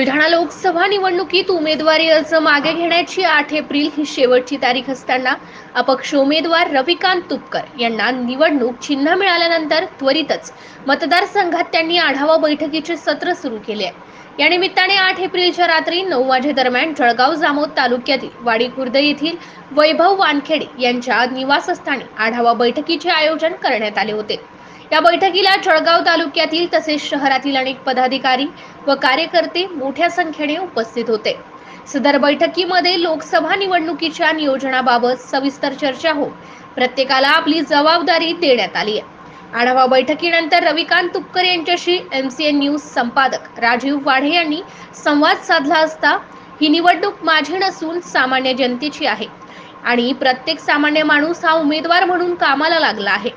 बुलढाणा लोकसभा निवडणुकीत उमेदवारी अर्ज मागे घेण्याची आठ एप्रिल ही शेवटची तारीख असताना अपक्ष उमेदवार रविकांत तुपकर यांना निवडणूक चिन्ह मिळाल्यानंतर त्वरितच मतदारसंघात त्यांनी आढावा बैठकीचे सत्र सुरू केले. आहे या निमित्ताने आठ एप्रिलच्या रात्री नऊ वाजेदरम्यान जळगाव जामोद तालुक्यातील वाडी खुर्द येथील वैभव वानखेडे यांच्या निवासस्थानी आढावा बैठकीचे आयोजन करण्यात आले होते. या बैठकीला जळगाव तालुक्यातील तसेच शहरातील अनेक पदाधिकारी व कार्यकर्ते मोठ्या संख्येने उपस्थित होते. सदर बैठकीमध्ये लोकसभा निवडणुकीच्या नियोजनाबाबत सविस्तर चर्चा होऊन प्रत्येकाला आपली जबाबदारी देण्यात आली आहे. आढावा बैठकीनंतर रविकांत तुपकर यांच्याशी एमसीएन न्यूज संपादक राजीव वाढे यांनी संवाद साधला असता ही निवडणूक माझी नसून सामान्य जनतेची आहे आणि प्रत्येक सामान्य माणूस हा उमेदवार म्हणून कामाला लागला आहे.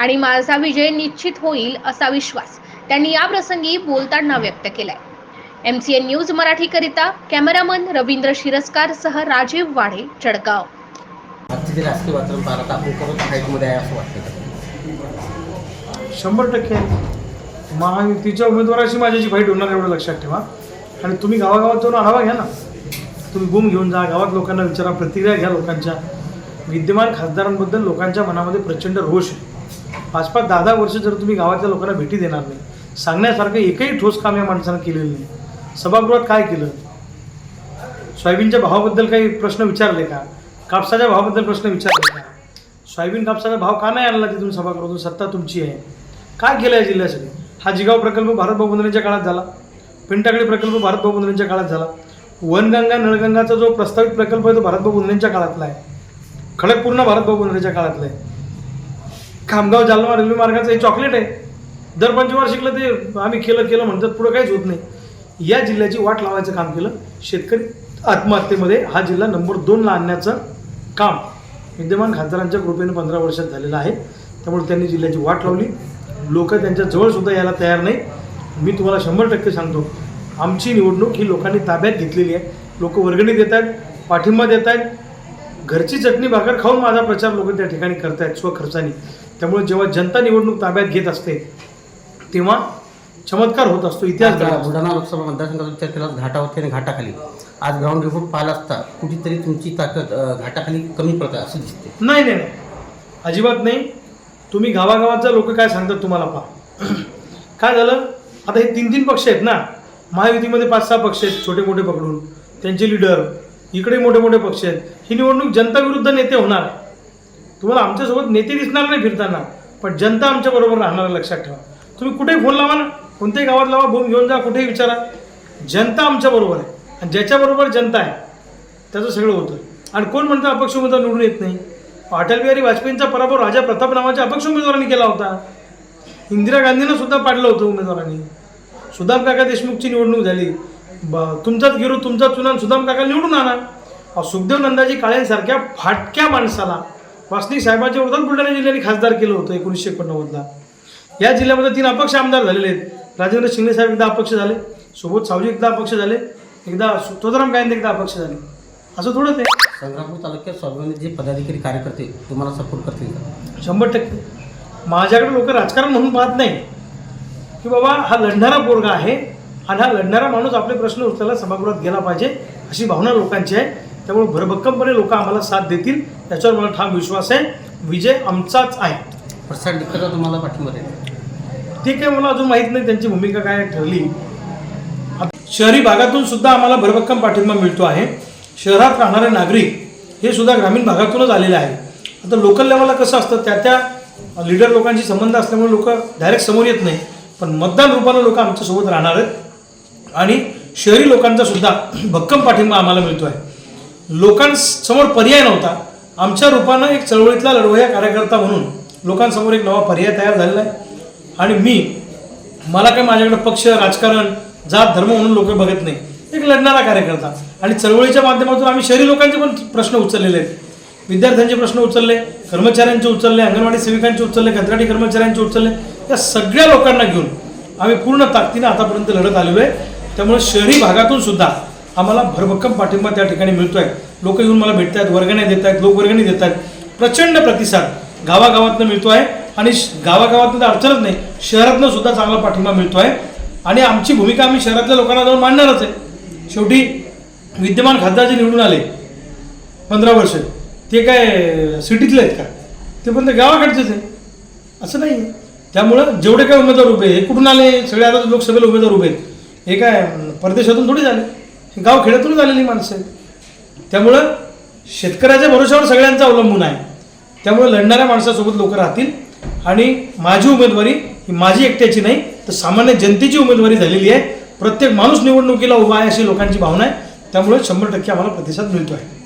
आणि माझा विजय निश्चित होईल असा विश्वास त्यांनी या प्रसंगी बोलताना व्यक्त केलाय. एमसीएन न्यूज मराठीकरिता कॅमेरामन रवींद्र शिरस्कार सह राजीव वाढे राजकीय वातावरण आपण आहे असं वाटतं का? शंभर टक्के. महायुतीच्या उमेदवाराशी माझ्याची फाईट होणार एवढं लक्षात ठेवा. आणि तुम्ही गावागावात जाऊन आढावा घ्या ना. तुम्ही गुम घेऊन जा गावात लोकांना विचारा प्रतिक्रिया घ्या लोकांच्या. विद्यमान खासदारांबद्दल लोकांच्या मनामध्ये प्रचंड रोष आहे. पाच पाच दहा दहा वर्ष जर तुम्ही गावातल्या लोकांना भेटी देणार नाही सांगण्यासारखं एकही ठोस काम या माणसानं केलेलं नाही. सभागृहात काय केलं? सोयाबीनच्या भावाबद्दल काही प्रश्न विचारले का? कापसाच्या भावाबद्दल प्रश्न विचारले का? सोयाबीन कापसाचा भाव का नाही आणला तिथून सभागृहातून? सत्ता तुमची आहे. काय केलं या जिल्ह्यासाठी? हा जिगाव प्रकल्प भारतभाऊ बंधनाच्या काळात झाला. पिंटाकडे प्रकल्प भारतभाऊ बंधनाच्या काळात झाला. वनगंगा नळगंगाचा जो प्रस्तावित प्रकल्प आहे तो भारतभाऊ बंधनाच्या काळातला आहे. खडकपूर्ण भारतभाऊ बंधनाच्या काळातला आहे. खामगाव जालना रेल्वे मार्गाचं हे चॉकलेट आहे. दर पंचवार्षिकला ते आम्ही केलं केलं म्हणतात पुढं काहीच होत नाही. या जिल्ह्याची वाट लावायचं काम केलं. शेतकरी आत्महत्येमध्ये हा जिल्हा नंबर दोनला आणण्याचं काम विद्यमान खासदारांच्या कृपेने पंधरा वर्षात झालेलं आहे. त्यामुळे त्यांनी जिल्ह्याची वाट लावली. लोक त्यांच्या जवळसुद्धा यायला तयार नाही. मी तुम्हाला शंभर टक्के सांगतो आमची निवडणूक ही लोकांनी ताब्यात घेतलेली आहे. लोक वर्गणी देत आहेत पाठिंबा देत आहेत. घरची चटणी भाकर खाऊन माझा प्रचार लोक त्या ठिकाणी करतायत स्वखर्चाने. त्यामुळे जेव्हा जनता निवडणूक ताब्यात घेत असते तेव्हा चमत्कार होत असतो इतिहास. बुलढाणा लोकसभा केला तर घाटावरती आणि घाटाखाली. आज ग्राउंड रिपोर्ट पाहिला असता कुठेतरी तुमची ताकद घाटाखाली कमी पडत असं दिसते. नाही नाही नाही. अजिबात नाही. तुम्ही गावागावातचा लोक काय सांगतात तुम्हाला पहा. काय झालं? आता हे तीन तीन पक्ष आहेत ना? महायुतीमध्ये पाच सहा पक्ष आहेत छोटे मोठे पकडून. त्यांचे लिडर इकडे मोठे मोठे पक्ष आहेत. ही निवडणूक जनता विरुद्ध नेते होणार. आहे तुम्हाला आमच्यासोबत नेते दिसणार नाही फिरताना पण जनता आमच्याबरोबर राहणार लक्षात ठेवा. तुम्ही कुठेही फोन लावा ना कोणत्याही गावात लावा फोन घेऊन जा कुठेही विचारा. जनता आमच्याबरोबर आहे. आणि ज्याच्याबरोबर जनता आहे त्याचं सगळं होतं. आणि कोण म्हणतं अपक्ष उमेदवार निवडून येत नाही? अटल बिहारी वाजपेयींचा पराभव राजा प्रताप नावाच्या अपक्ष उमेदवारांनी केला होता. इंदिरा गांधींना सुद्धा पाडलं होतं उमेदवारांनी. सुदाम काका देशमुखची निवडणूक झाली. ब तुमचाच गिरू तुमचा चुनान सुदाम काका निवडून आणा. सुखदेव नंदाजी काळेंसारख्या फाटक्या माणसाला वासनिक साहेबांच्या विरोधात बुलढाणा जिल्ह्याने खासदार केलं होतं एकोणीसशे एकोणनव्वदला. या जिल्ह्यामध्ये तीन अपक्ष आमदार झालेले आहेत. राजेंद्र शिंगणे साहेब एकदा अपक्ष झाले. सोबत सावजी एकदा अपक्ष झाले. एकदा तुळजाराम गायंदे एकदा अपक्ष झाले. असं थोडंच आहे संग्रामपूर तालुक्यात स्वाभिमानी जे पदाधिकारी कार्यकर्ते तुम्हाला सपोर्ट करतील का? शंभर टक्के. माझ्याकडे लोक राजकारण म्हणून पाहत नाही. की बाबा हा लढणारा पोरगा आहे. आणि हा लढणारा माणूस आपले प्रश्न उचलायला सभागृहात गेला पाहिजे अशी भावना लोकांची आहे. त्यामुळे भरभक्कमपणे लोक आम्हाला साथ देतील. त्याच्यावर मला ठाम विश्वास आहे. विजय आमचाच आहे. प्रसाद डिक्करला तुम्हाला पाठिंबा देईल ते काही मला अजून माहीत नाही त्यांची भूमिका काय ठरली. शहरी भागातून सुद्धा आम्हाला भरभक्कम पाठिंबा मिळतो आहे. शहरात राहणारे नागरिक हे सुद्धा ग्रामीण भागातूनच आलेले आहेत. आता लोकल लेवलला कसं असतं? त्या त्या लिडर लोकांशी संबंध असल्यामुळे लोक डायरेक्ट समोर येत नाही. पण मतदान रूपानं लोक आमच्यासोबत राहणार आहेत. आणि शहरी लोकांचा सुद्धा भक्कम पाठिंबा आम्हाला मिळतो आहे लोकांसमोर पर्याय नव्हता. आमच्या रूपानं एक चळवळीतला लढवया कार्यकर्ता म्हणून लोकांसमोर एक नवा पर्याय तयार झालेला आहे. आणि मी मला काय माझ्याकडे पक्ष राजकारण जात धर्म म्हणून लोक बघत नाही. एक लढणारा कार्यकर्ता. आणि चळवळीच्या माध्यमातून आम्ही शहरी लोकांचे पण प्रश्न उचललेले आहेत. विद्यार्थ्यांचे प्रश्न उचलले कर्मचाऱ्यांचे उचलले अंगणवाडी सेविकांचे उचलले कंत्राटी कर्मचाऱ्यांचे उचलले. या सगळ्या लोकांना घेऊन आम्ही पूर्ण ताकदीनं आतापर्यंत लढत आलेलो आहे. त्यामुळे शहरी भागातून सुद्धा आम्हाला भरभक्कम पाठिंबा त्या ठिकाणी मिळतोय. लोक येऊन मला भेटत आहेत वर्गण्या देत आहेत लोक वर्गणी देत आहेत प्रचंड प्रतिसाद गावागावातनं मिळतो आहे आणि श- गावागावातनं तर अडचणच नाही शहरातनं सुद्धा चांगला पाठिंबा मिळतो आहे आणि आमची भूमिका आम्ही शहरातल्या लोकांना जाऊन मांडणारच आहे. शेवटी विद्यमान खासदार जे निवडून आले पंधरा वर्ष ते काय सिटीतले आहेत का? ते पण ते गावाकडचेच आहे असं नाही त्यामुळं जेवढे काय उमेदवार उभे आहे, हे कुठून आले? सगळे आता लोकसभेला उमेदवार उभे आहेत. हे काय परदेशातून थोडी झाले? हे गाव खेड्यातूनच आलेली माणसं आहेत. त्यामुळं शेतकऱ्याच्या भरोश्यावर सगळ्यांचा अवलंबून आहे. त्यामुळे लढणाऱ्या माणसासोबत लोक राहतील. आणि माझी उमेदवारी ही माझी एकट्याची नाही तर सामान्य जनतेची उमेदवारी झालेली आहे. प्रत्येक माणूस निवडणुकीला उभा आहे अशी लोकांची भावना आहे. त्यामुळे शंभर टक्के आम्हाला प्रतिसाद मिळतो आहे